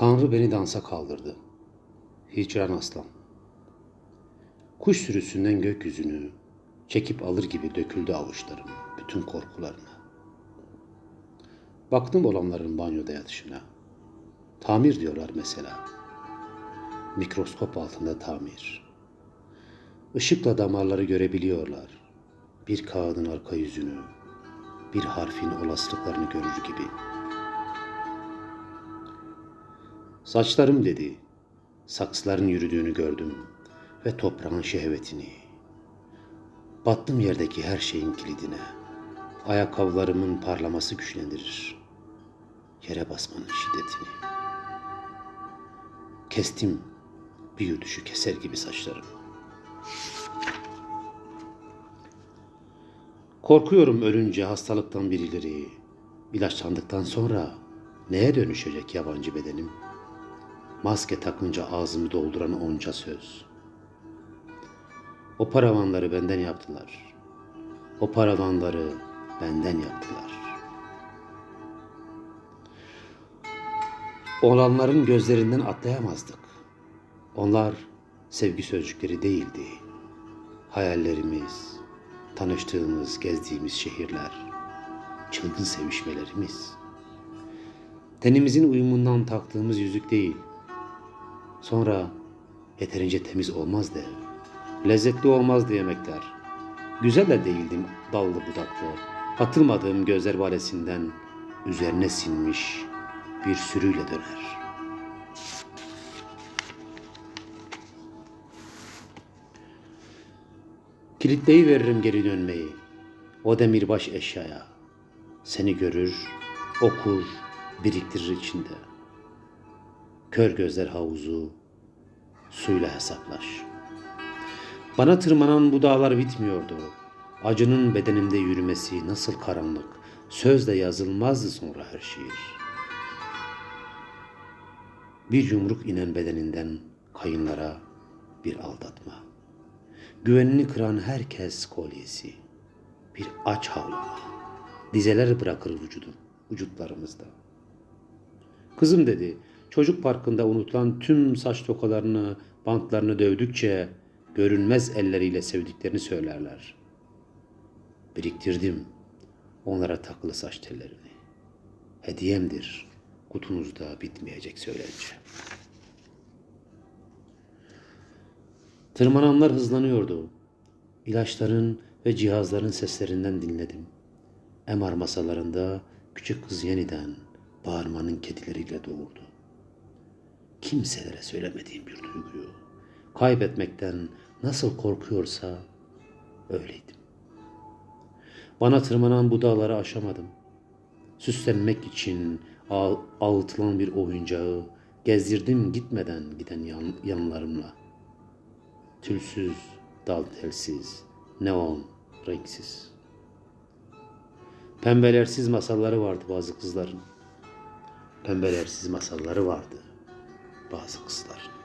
Tanrı beni dansa kaldırdı. Hicran aslan. Kuş sürüsünden gökyüzünü çekip alır gibi döküldü avuçlarım bütün korkularına. Baktım olanların banyoda yatışına. Tamir diyorlar mesela. Mikroskop altında tamir. Işıkla damarları görebiliyorlar. Bir kağıdın arka yüzünü, bir harfin olasılıklarını görür gibi. Saçlarım dedi. Saksıların yürüdüğünü gördüm ve toprağın şehvetini. Battım yerdeki her şeyin kilidine. Ayakkabılarımın parlaması güçlendirir. Yere basmanın şiddetini. Kestim bir yürüyüşü keser gibi saçlarım. Korkuyorum ölünce hastalıktan birileri. İlaçlandıktan sonra neye dönüşecek yabancı bedenim? Maske takınca ağzımı dolduran onca söz. O paravanları benden yaptılar. O paravanları benden yaptılar. Olanların gözlerinden atlayamazdık. Onlar sevgi sözcükleri değildi. Hayallerimiz, tanıştığımız, gezdiğimiz şehirler, çılgın sevişmelerimiz. Tenimizin uyumundan taktığımız yüzük değil. Sonra yeterince temiz olmazdı. Lezzetli olmazdı yemekler. Güzel de değildim dallı budaklı. Atılmadığım gözler valesinden üzerine sinmiş bir sürüyle döner. Kilitleyi veririm geri dönmeyi. O demirbaş eşyaya. Seni görür, okur, biriktirir içinde. Kör gözler havuzu, suyla hesaplaş. Bana tırmanan bu dağlar bitmiyordu. Acının bedenimde yürümesi nasıl karanlık. Sözle yazılmazdı sonra her şiir. Bir yumruk inen bedeninden kayınlara bir aldatma. Güvenini kıran herkes kolyesi. Bir aç havlama. Dizeler bırakır vücudum, vücutlarımızda. Kızım dedi, çocuk parkında unutulan tüm saç tokalarını, bantlarını dövdükçe görünmez elleriyle sevdiklerini söylerler. Biriktirdim onlara takılı saç tellerini. Hediyemdir kutunuzda bitmeyecek söylence. Tırmananlar hızlanıyordu. İlaçların ve cihazların seslerinden dinledim. MR masalarında küçük kız yeniden bağırmanın kedileriyle doğurdu. Kimselere söylemediğim bir duyguyu, kaybetmekten nasıl korkuyorsa öyleydim. Bana tırmanan bu dağları aşamadım. Süslenmek için ağ- ağıtılan bir oyuncağı gezdirdim gitmeden giden yan, yanlarımla. Tülsüz, daltelsiz, neon, renksiz. Pembelersiz masalları vardı bazı kızların. Pembelersiz masalları vardı bazı kızların.